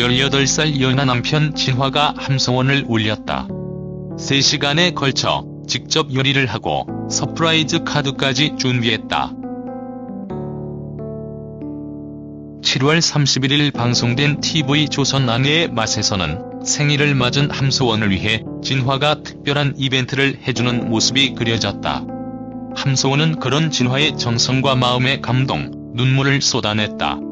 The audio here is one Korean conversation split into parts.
18살 연하 남편 진화가 함성원을 울렸다. 3시간에 걸쳐 직접 요리를 하고 서프라이즈 카드까지 준비했다. 7월 31일 방송된 TV조선 아내의 맛에서는 생일을 맞은 함소원을 위해 진화가 특별한 이벤트를 해주는 모습이 그려졌다. 함소원은 그런 진화의 정성과 마음의 감동, 눈물을 쏟아냈다.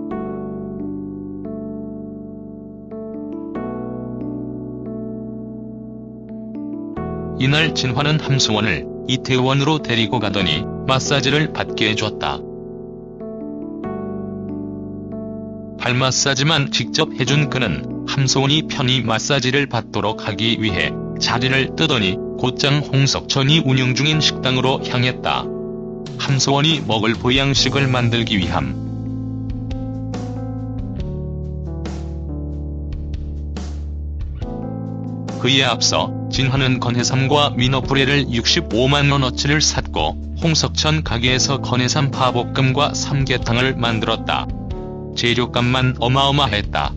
이날 진화는 함소원을 이태원으로 데리고 가더니 마사지를 받게 해줬다. 발 마사지만 직접 해준 그는 함소원이 편히 마사지를 받도록 하기 위해 자리를 뜨더니 곧장 홍석천이 운영 중인 식당으로 향했다. 함소원이 먹을 보양식을 만들기 위함. 그에 앞서 진화는 건해삼과 민어불회를 65만원어치를 샀고 홍석천 가게에서 건해삼 파볶음과 삼계탕을 만들었다. 재료값만 어마어마했다.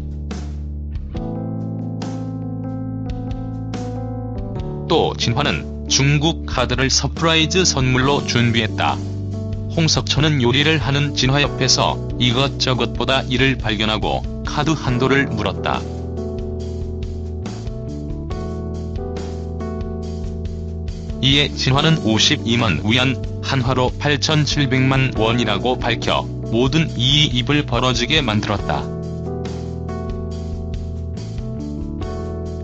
또 진화는 중국 카드를 서프라이즈 선물로 준비했다. 홍석천은 요리를 하는 진화 옆에서 이것저것보다 이를 발견하고 카드 한도를 물었다. 이에 진화는 52만 위안, 한화로 8,700만 원이라고 밝혀 모든 이의 입을 벌어지게 만들었다.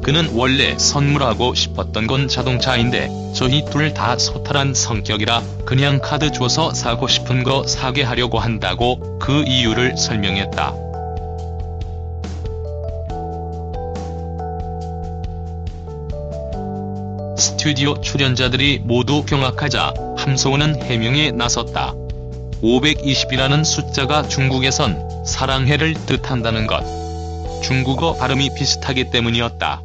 그는 원래 선물하고 싶었던 건 자동차인데 저희 둘 다 소탈한 성격이라 그냥 카드 줘서 사고 싶은 거 사게 하려고 한다고 그 이유를 설명했다. 스튜디오 출연자들이 모두 경악하자 함소은은 해명에 나섰다. 520이라는 숫자가 중국에선 사랑해를 뜻한다는 것. 중국어 발음이 비슷하기 때문이었다.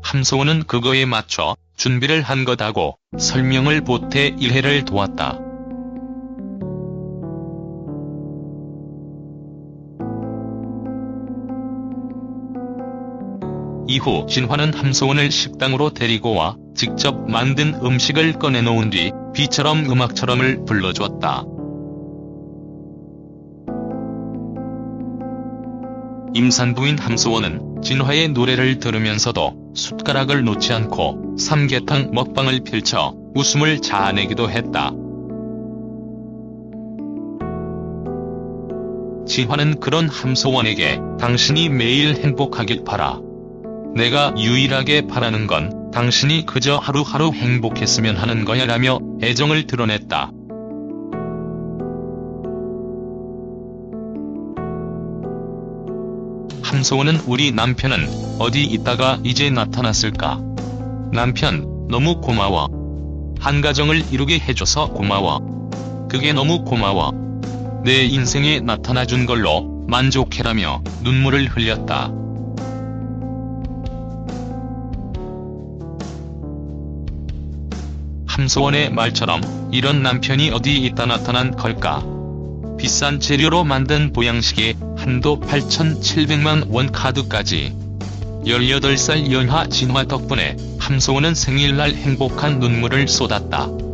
함소은은 그거에 맞춰 준비를 한 거다고 설명을 보태 일해를 도왔다. 이후 진화는 함소원을 식당으로 데리고 와 직접 만든 음식을 꺼내놓은 뒤 비처럼 음악처럼을 불러주었다. 임산부인 함소원은 진화의 노래를 들으면서도 숟가락을 놓지 않고 삼계탕 먹방을 펼쳐 웃음을 자아내기도 했다. 진화는 그런 함소원에게 당신이 매일 행복하길 바라. 내가 유일하게 바라는 건 당신이 그저 하루하루 행복했으면 하는 거야 라며 애정을 드러냈다. 함소원은 우리 남편은 어디 있다가 이제 나타났을까? 남편, 너무 고마워. 한 가정을 이루게 해줘서 고마워. 그게 너무 고마워. 내 인생에 나타나준 걸로 만족해라며 눈물을 흘렸다. 함소원의 말처럼 이런 남편이 어디 있다 나타난 걸까? 비싼 재료로 만든 보양식에 한도 8,700만 원 카드까지 18살 연하 진화 덕분에 함소원은 생일날 행복한 눈물을 쏟았다.